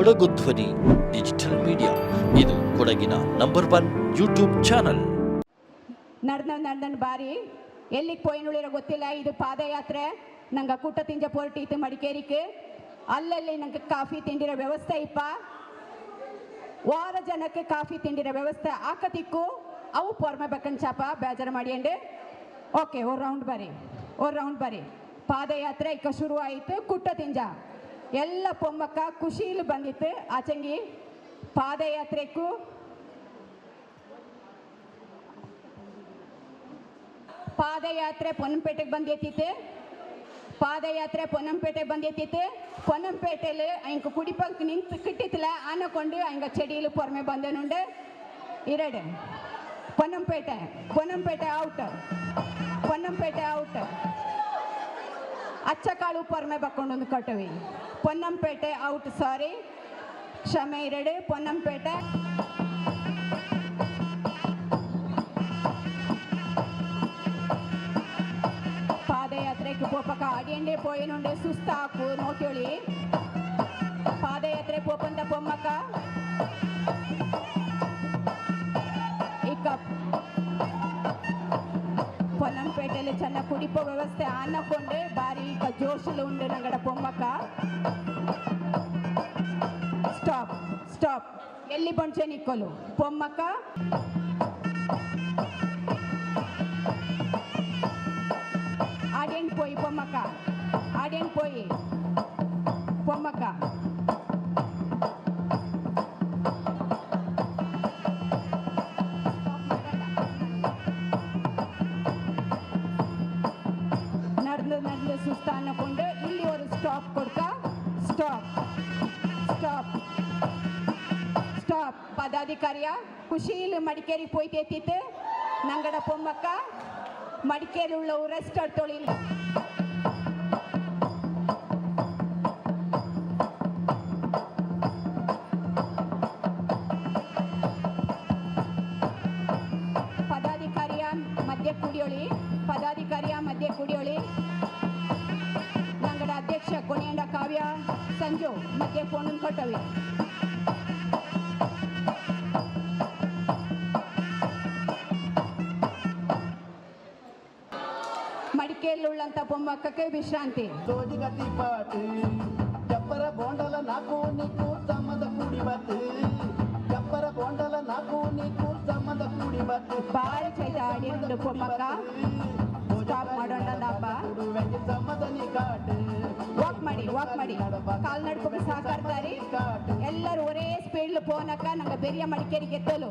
ಕೊಡಗು ಧ್ವನಿ, digital media. ಇದು ಕೊಡಗಿನ ನಂಬರ್ ಒನ್ ಯೂಟ್ಯೂಬ್ ಚಾನಲ್. ನಡೆದ ಬಾರಿ. ಎಲ್ಲಿ ಗೊತ್ತಿಲ್ಲ ಇದು ಪಾದಯಾತ್ರೆ. ನಂಗೆ ಕೂಟ ತಿಂಜ ಪೊರ್ಟಿತ್ತು ಮಡಿಕೇರಿಗೆ. ಅಲ್ಲಲ್ಲಿ ನಂಗೆ ಕಾಫಿ ತಿಂಡಿರೋ ವ್ಯವಸ್ಥೆ ಇಪ್ಪ. ವಾರ ಜನಕ್ಕೆ ಕಾಫಿ ತಿಂಡಿರೋ ವ್ಯವಸ್ಥೆ ಆಕತಿಕ್ಕು. ಅವು ಪೊರ್ಮೆ ಬೇಕನ್ ಚಾಪ, ಬೇಜಾರು ಅಂಡೆ ಓಕೆ, ಓ ರೌಂಡ್ ಬರ್ರಿ ಓ ರೌಂಡ್ ಬರ್ರಿ ಪಾದಯಾತ್ರೆ ಈಗ ಶುರು ಆಯಿತು ಕುಟ್ಟ ತಿಂಜ. ಎಲ್ಲ ಪೊಮ್ಮಕ್ಕ ಖುಷಿಲಿ ಬಂದಿತ್ತು ಆಚಂಗಿ ಪಾದಯಾತ್ರೆಕ್ಕೂ ಪಾದಯಾತ್ರೆ ಪೊನ್ನಂಪೇಟೆಗೆ ಬಂದೈತಿತ್ತು ಪಾದಯಾತ್ರೆ ಪೊನ್ನಂಪೇಟೆಗೆ ಬಂದೈತಿತ್ತು ಪೊನ್ನಂಪೇಟೆಲಿ ಹಿಂಗೆ ಕುಡಿಪಂಕ್ ನಿಂತು ಕಿಟ್ಟಿತ್ತಲ ಆನಕೊಂಡು ಹಂಗೆ ಚೆಡಿಯಲ್ಲಿ ಪೊರ್ಮೆ ಬಂದನುಂಡು ಇರಡು ಪೊನ್ನಂಪೇಟೆ ಪೊನ್ನಂಪೇಟೆ ಔಟ್ ಪೊನ್ನಂಪೇಟೆ ಔಟ್ ಅಚ್ಚಕಾಳು ಪರ್ಮೆ ಬಕ್ಕೊಂಡು ಕಟವಿ ಪೊನ್ನಂಪೇಟೆ ಔಟ್ ಸಾರಿ ಕ್ಷಮೆ ಇರಡೆ, ಪೊನ್ನಂಪೇಟೆ. ಪಾದಯಾತ್ರೆಗೆ ಪೋಪಕ ಅಡಿಯಂಡೆ ಪೋಯನುಂಡೆ ಸುಸ್ತಾಕು ನೋಟ್ಯೋಳಿ ಪಾದಯಾತ್ರೆ ಪೋಪಂತ ಪೊಮ್ಮಕ್ಕ. ಪೊನ್ನಂಪೇಟೆಯಲ್ಲಿ ಚೆನ್ನ ಕುಡಿಪೋ ವ್ಯವಸ್ಥೆ ಅನ್ನಕೊಂಡು ಬಾರಿ ಇಕ್ಕ ಜೋಶಲು ಉಂಡು ನಂಗಡ ಪೊಮ್ಮಕ್ಕ ಸ್ಟಾಪ್ ಸ್ಟಾಪ್ ಎಲ್ಲಿ ಬಂಚೆ ನಿಕ್ಕೋಲು ಪೊಮ್ಮಕ್ಕ ఆడియన్ పోయి పొమ్మక్క ఆడియన్ పోయి పొమ్మక్క ಪದಾಧಿಕಾರಿಯ ಖುಷಿಯಲ್ಲಿ ಮಡಿಕೇರಿ ಪೋಯ್ತೈತಿತ್ತು ನಂಗಡ ಪೊಮ್ಮಕ್ಕ ಮಡಿಕೇರಿ ಉಳ್ಳವು ರೆಸ್ಟ್ ತೊಳಿಲ್ಲ ಪದಾಧಿಕಾರಿಯ ಮಧ್ಯೆ ಕುಡಿಯೋಳಿ ಪದಾಧಿಕಾರಿಯ ಮಧ್ಯೆ ಕುಡಿಯೋಳಿ ನಂಗಡ ಅಧ್ಯಕ್ಷ ಕೊನೆಯಂಡ ಕಾವ್ಯ ಸಂಜು ಮಧ್ಯೆ ಫೋನ್ ಕೊಟ್ಟವಿ ಮಡಿಕೆಯಲ್ಲುಳ್ಳಂತ ಬೊಮ್ಮಕ್ಕಕ್ಕೆ ವಿಶ್ರಾಂತಿ ಸೋಜಿಗತಿ ಪಾಟಿ ಚಪ್ಪರ ಬೋಂಡಲ ನಾಕು ನೀಕು ಸಮದ ಕೂಡಿ ಬತ್ತು ಚಪ್ಪರ ಬೋಂಡಲ ನಾಕು ನೀಕು ಸಮದ ಕೂಡಿ ಬತ್ತು ಬಾರಿ ಚೈದಾಡಿ ಒಂದು ಬೊಮ್ಮಕ್ಕ ಸ್ಟಾಪ್ ಮಾಡೋಣ ನಪ್ಪ ಸಮದನಿ ಕಾಟು ವಾಕ್ ಮಾಡಿ ವಾಕ್ ಮಾಡಿ ಕಾಲ್ ನಡ್ಕೊಂಡು ಸಾಕಾಡ್ತಾರೆ ಎಲ್ಲರೂ ಒರೇ ಸ್ಪೀಡ್ಲು ಪೋನಕ್ಕ ನಂಗೆ ಬೆರಿಯ ಮಡಿಕೇರಿ ಗೆದ್ದಲು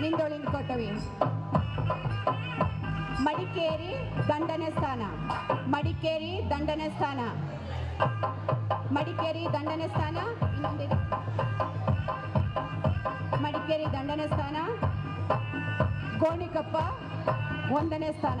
ನಿಂದೊಳಿಂದ ಕೊಟ್ಟವಿ. ಮಡಿಕೇರಿ ದಂಡನೆ ಸ್ಥಾನ. ಮಡಿಕೇರಿ ದಂಡನೆ ಸ್ಥಾನ. ಮಡಿಕೇರಿ ದಂಡನೆ ಸ್ಥಾನ. ಇನ್ನೊಂದಿದೆ. ಮಡಿಕೇರಿ ದಂಡನೆ ಸ್ಥಾನ. ಗೋಣಿಕಪ್ಪ ಒಂದನೇ ಸ್ಥಾನ.